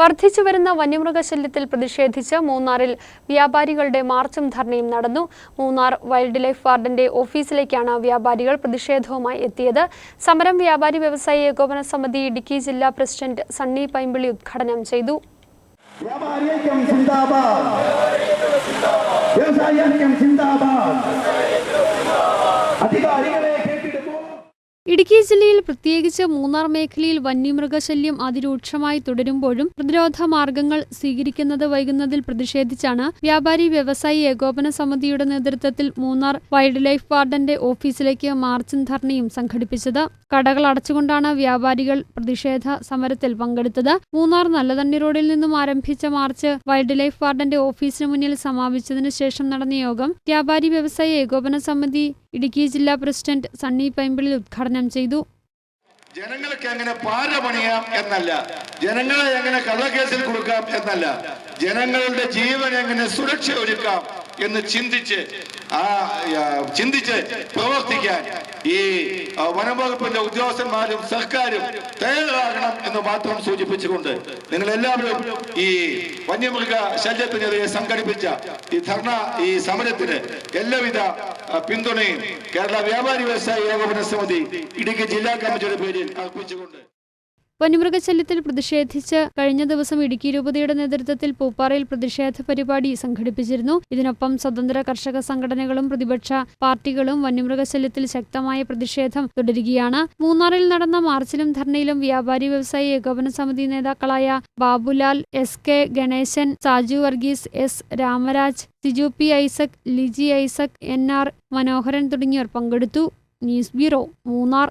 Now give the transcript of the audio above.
വർദ്ധിച്ചുവരുന്ന വന്യമൃഗശല്യത്തിൽ പ്രതിഷേധിച്ച് മൂന്നാറിൽ വ്യാപാരികളുടെ മാർച്ചും ധർണയും നടന്നു. മൂന്നാർ വൈൽഡ് ലൈഫ് വാർഡന്റെ ഓഫീസിലേക്കാണ് വ്യാപാരികൾ പ്രതിഷേധവുമായി എത്തിയത്. സമരം വ്യാപാരി വ്യവസായി ഏകോപന സമിതി ഇടുക്കി ജില്ലാ പ്രസിഡന്റ് സണ്ണി പൈമ്പിളി ഉദ്ഘാടനം ചെയ്തു. വ്യവസായി ഇടുക്കി ജില്ലയിൽ പ്രത്യേകിച്ച് മൂന്നാർ മേഖലയിൽ വന്യമൃഗശല്യം അതിരൂക്ഷമായി തുടരുമ്പോഴും പ്രതിരോധ മാർഗങ്ങൾ സ്വീകരിക്കുന്നത് വൈകുന്നതിൽ പ്രതിഷേധിച്ചാണ് വ്യാപാരി വ്യവസായി ഏകോപന സമിതിയുടെ നേതൃത്വത്തിൽ മൂന്നാർ വൈൽഡ് ലൈഫ് വാർഡന്റെ ഓഫീസിലേക്ക് മാർച്ചും ധർണയും സംഘടിപ്പിച്ചത്. കടകൾ അടച്ചുകൊണ്ടാണ് വ്യാപാരികൾ പ്രതിഷേധ സമരത്തിൽ പങ്കെടുത്തത്. മൂന്നാർ നല്ലതണ്ണി റോഡിൽ നിന്നും ആരംഭിച്ച മാർച്ച് വൈൽഡ് ലൈഫ് വാർഡന്റെ ഓഫീസിന് മുന്നിൽ സമാപിച്ചതിനു ശേഷം നടന്ന യോഗം വ്യാപാരി വ്യവസായി ഏകോപന സമിതി ഇടുക്കി ജില്ലാ പ്രസിഡന്റ് സണ്ണി പൈമ്പിളിൽ ഉദ്ഘാടനം ചെയ്തു. ജനങ്ങൾക്ക് എങ്ങനെ പാര പണിയാം എന്നല്ല. ജനങ്ങളെ എങ്ങനെ കള്ളക്കേസിൽ കൊടുക്കാം എന്നല്ല. ജനങ്ങളുടെ ജീവൻ എങ്ങനെ സുരക്ഷ ഒരുക്കാം എന്ന് ചിന്തിച്ച് ആ ചിന്തിച്ച് പ്രവർത്തിക്കാൻ ഈ വനംവകുപ്പിന്റെ ഉദ്യോഗസ്ഥന്മാരും സർക്കാരും തയ്യാറാകണം എന്ന് മാത്രം സൂചിപ്പിച്ചുകൊണ്ട് നിങ്ങൾ എല്ലാവരും ഈ വന്യമൃഗ ശല്യത്തിനെതിരെ സംഘടിപ്പിച്ച ഈ ധർണ ഈ സമരത്തിന് എല്ലാവിധ പിന്തുണയും കേരള വ്യാപാരി വ്യവസായ ഏകോപന സമിതി ഇടുക്കി ജില്ലാ കമ്മിറ്റിയുടെ പേരിൽ അർപ്പിച്ചുകൊണ്ട് വന്യമൃഗശല്യത്തിൽ പ്രതിഷേധിച്ച് കഴിഞ്ഞ ദിവസം ഇടുക്കി രൂപതയുടെ നേതൃത്വത്തിൽ പൂപ്പാറയിൽ പ്രതിഷേധ പരിപാടി സംഘടിപ്പിച്ചിരുന്നു. ഇതിനൊപ്പം സ്വതന്ത്ര കർഷക സംഘടനകളും പ്രതിപക്ഷ പാർട്ടികളും വന്യമൃഗശല്യത്തിൽ ശക്തമായ പ്രതിഷേധം തുടരുകയാണ്. മൂന്നാറിൽ നടന്ന മാർച്ചിലും ധർണയിലും വ്യാപാരി വ്യവസായി ഏകോപന സമിതി നേതാക്കളായ Babulal S K Ganesan Saju Varghese S Ramaraj Siju P Isaac Liji Isaac N R Manoharan തുടങ്ങിയവർ പങ്കെടുത്തു. News bureau Munnar.